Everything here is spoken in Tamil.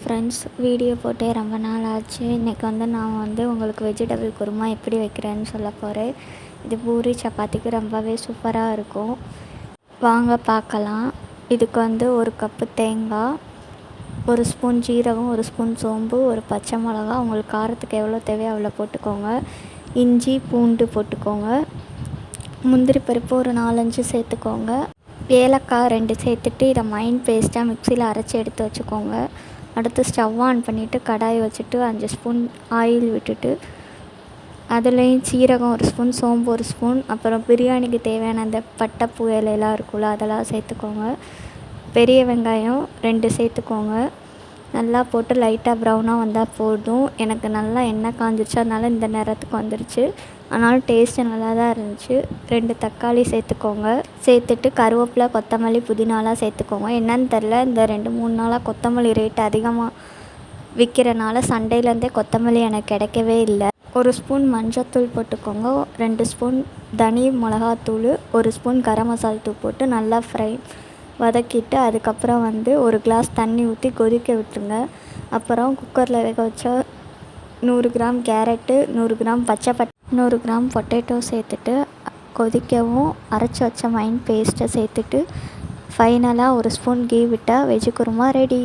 ஃப்ரெண்ட்ஸ் வீடியோ போட்டே ரொம்ப நாள் ஆச்சு. இன்றைக்கி வந்து நான் வந்து உங்களுக்கு வெஜிடபிள் குருமா எப்படி வைக்கிறேன்னு சொல்ல போகிறேன் இது பூரி சப்பாத்திக்கு ரொம்பவே சூப்பராக இருக்கும். வாங்க பார்க்கலாம். இதுக்கு வந்து ஒரு கப்பு தேங்காய் ஒரு ஸ்பூன் ஜீரகம் ஒரு ஸ்பூன் சோம்பு ஒரு பச்சை மிளகா உங்களுக்கு காரத்துக்கு எவ்வளோ தேவையோ அவ்வளோ போட்டுக்கோங்க. இஞ்சி பூண்டு போட்டுக்கோங்க. முந்திரி பருப்பு ஒரு நாலஞ்சு சேர்த்துக்கோங்க. ஏலக்காய் ரெண்டு சேர்த்துட்டு இதை மைண்ட் பேஸ்ட்டாக மிக்சியில் அரைச்சி எடுத்து வச்சுக்கோங்க. அடுத்து ஸ்டவ் ஆன் பண்ணிவிட்டு கடாயை வச்சுட்டு அஞ்சு ஸ்பூன் ஆயில் விட்டுட்டு அதுலேயும் சீரகம் ஒரு ஸ்பூன் சோம்பு ஒரு ஸ்பூன் அப்புறம் பிரியாணிக்கு தேவையான அந்த பட்டை பூ இலையெல்லாம் இருக்குல்ல அதெல்லாம் சேர்த்துக்கோங்க. பெரிய வெங்காயம் ரெண்டு சேர்த்துக்கோங்க. நல்லா போட்டு லைட்டாக ப்ரௌனாக வந்தால் போதும். எனக்கு நல்லா எண்ணெய் காஞ்சிருச்சு. அதனால் இந்த நேரத்துக்கு வந்துருச்சு. ஆனாலும் டேஸ்ட்டு நல்லா தான் இருந்துச்சு. ரெண்டு தக்காளி சேர்த்துக்கோங்க. சேர்த்துட்டு கருவேப்பிலை கொத்தமல்லி புதினாலாம் சேர்த்துக்கோங்க. என்னன்னு தெரில இந்த ரெண்டு மூணு நாளாக கொத்தமல்லி ரேட் அதிகமாக விற்கிறனால சண்டையிலேருந்தே கொத்தமல்லி எனக்கு கிடைக்கவே இல்லை. ஒரு ஸ்பூன் மஞ்சத்தூள் போட்டுக்கோங்க. ரெண்டு ஸ்பூன் தனி மிளகாத்தூள் ஒரு ஸ்பூன் கரம் மசால் தூள் போட்டு நல்லா ஃப்ரை வதக்கிட்டு அதுக்கப்புறம் வந்து ஒரு கிளாஸ் தண்ணி ஊற்றி கொதிக்க விட்டுருங்க. அப்புறம் குக்கரில் வேக வச்ச நூறு கிராம் கேரட்டு நூறு கிராம் பச்சை பட் நூறு கிராம் பொட்டேட்டோ சேர்த்துட்டு கொதிக்கவும் அரைச்சி வச்ச மைன் பேஸ்ட்டை சேர்த்துட்டு ஃபைனலாக ஒரு ஸ்பூன் கீ விட்டால் வெஜ்ஜு குருமா ரெடி